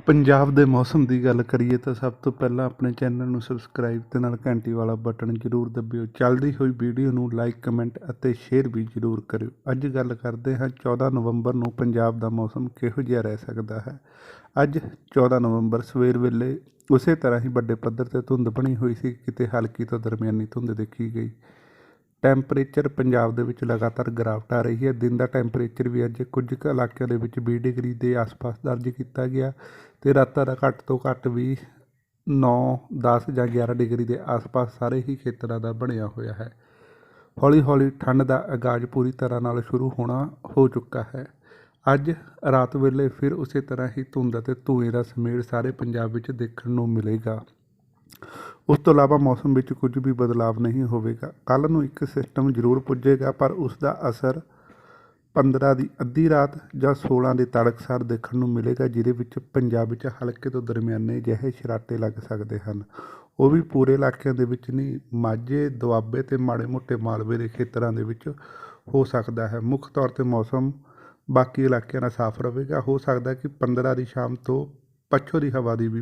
ਪੰਜਾਬ ਦੇ ਮੌਸਮ ਦੀ ਗੱਲ ਕਰੀਏ ਤਾਂ ਸਭ ਤੋਂ ਪਹਿਲਾਂ ਆਪਣੇ ਚੈਨਲ ਨੂੰ ਸਬਸਕ੍ਰਾਈਬ ਤੇ ਨਾਲ ਘੰਟੀ ਵਾਲਾ ਬਟਨ ਜ਼ਰੂਰ ਦਬਿਓ। ਚੱਲਦੀ ਹੋਈ ਵੀਡੀਓ ਨੂੰ ਲਾਈਕ ਕਮੈਂਟ ਅਤੇ ਸ਼ੇਅਰ ਵੀ ਜ਼ਰੂਰ ਕਰਿਓ। ਅੱਜ ਗੱਲ ਕਰਦੇ ਹਾਂ 14 ਨਵੰਬਰ ਨੂੰ ਪੰਜਾਬ ਦਾ ਮੌਸਮ ਕਿਹੋ ਜਿਹਾ ਰਹਿ ਸਕਦਾ ਹੈ। ਅੱਜ 14 ਨਵੰਬਰ ਸਵੇਰ ਵੇਲੇ ਉਸੇ ਤਰ੍ਹਾਂ ਹੀ ਵੱਡੇ ਪੱਧਰ ਤੇ ਧੁੰਦ ਬਣੀ ਹੋਈ ਸੀ, ਕਿਤੇ ਹਲਕੀ ਤੋਂ ਦਰਮਿਆਨੀ ਧੁੰਦ ਦੇਖੀ ਗਈ। ਟੈਂਪਰੇਚਰ ਪੰਜਾਬ ਦੇ ਵਿੱਚ ਲਗਾਤਾਰ ਗਿਰਾਵਟ ਆ ਰਹੀ ਹੈ। ਦਿਨ ਦਾ ਟੈਂਪਰੇਚਰ ਵੀ ਅੱਜ ਕੁਝ ਕੁ ਇਲਾਕਿਆਂ ਦੇ ਵਿੱਚ 20 ਡਿਗਰੀ ਦੇ ਆਸ-ਪਾਸ ਦਰਜ ਕੀਤਾ ਗਿਆ ਤੇ ਰਾਤਾਂ ਦਾ ਘੱਟ ਤੋਂ ਘੱਟ ਵੀ 9 10 ਜਾਂ 11 ਡਿਗਰੀ ਦੇ ਆਸ-ਪਾਸ ਸਾਰੇ ਹੀ ਖੇਤਰਾਂ ਦਾ ਬਣਿਆ ਹੋਇਆ ਹੈ। ਹੌਲੀ-ਹੌਲੀ ਠੰਡ ਦਾ ਆਗਾਜ਼ ਪੂਰੀ ਤਰ੍ਹਾਂ ਨਾਲ ਸ਼ੁਰੂ ਹੋਣਾ ਹੋ ਚੁੱਕਾ ਹੈ। ਅੱਜ ਰਾਤ ਵੇਲੇ ਫਿਰ ਉਸੇ ਤਰ੍ਹਾਂ ਹੀ ਧੁੰਦ ਅਤੇ ਧੂਏ ਦਾ ਸਮੇਲ ਸਾਰੇ ਪੰਜਾਬ ਵਿੱਚ ਦੇਖਣ ਨੂੰ ਮਿਲੇਗਾ। ਉਸ ਤੋਂ ਇਲਾਵਾ ਮੌਸਮ ਵਿੱਚ ਕੁਝ ਵੀ ਬਦਲਾਵ ਨਹੀਂ ਹੋਵੇਗਾ। ਕੱਲ ਨੂੰ ਇੱਕ ਸਿਸਟਮ ਜ਼ਰੂਰ ਪੁੱਜੇਗਾ, ਪਰ ਉਸ ਦਾ ਅਸਰ 15 ਦੀ ਅੱਧੀ ਰਾਤ ਜਾਂ 16 ਦੇ ਤੜਕਸਾਰ ਦੇਖਣ ਨੂੰ ਮਿਲੇਗਾ, ਜਿਹਦੇ ਵਿੱਚ ਪੰਜਾਬ ਵਿੱਚ ਹਲਕੇ ਤੋਂ ਦਰਮਿਆਨੇ ਜਿਹੇ ਸ਼ਰਾਟੇ ਲੱਗ ਸਕਦੇ ਹਨ। ਉਹ ਵੀ ਪੂਰੇ ਇਲਾਕਿਆਂ ਦੇ ਵਿੱਚ ਨਹੀਂ, ਮਾਝੇ, ਦੁਆਬੇ ਤੇ ਮਾੜੇ ਮੋਟੇ ਮਾਲਵੇ ਦੇ ਖੇਤਰਾਂ ਦੇ ਵਿੱਚ ਹੋ ਸਕਦਾ ਹੈ। ਮੁੱਖ ਤੌਰ ਤੇ ਮੌਸਮ ਬਾਕੀ ਇਲਾਕਿਆਂ ਨਾਲ ਸਾਫ਼ ਰਹੇਗਾ। ਹੋ ਸਕਦਾ ਕਿ 15 ਦੀ ਸ਼ਾਮ ਤੋਂ ਪੱਛੋ ਦੀ ਹਵਾ ਦੀ ਵੀ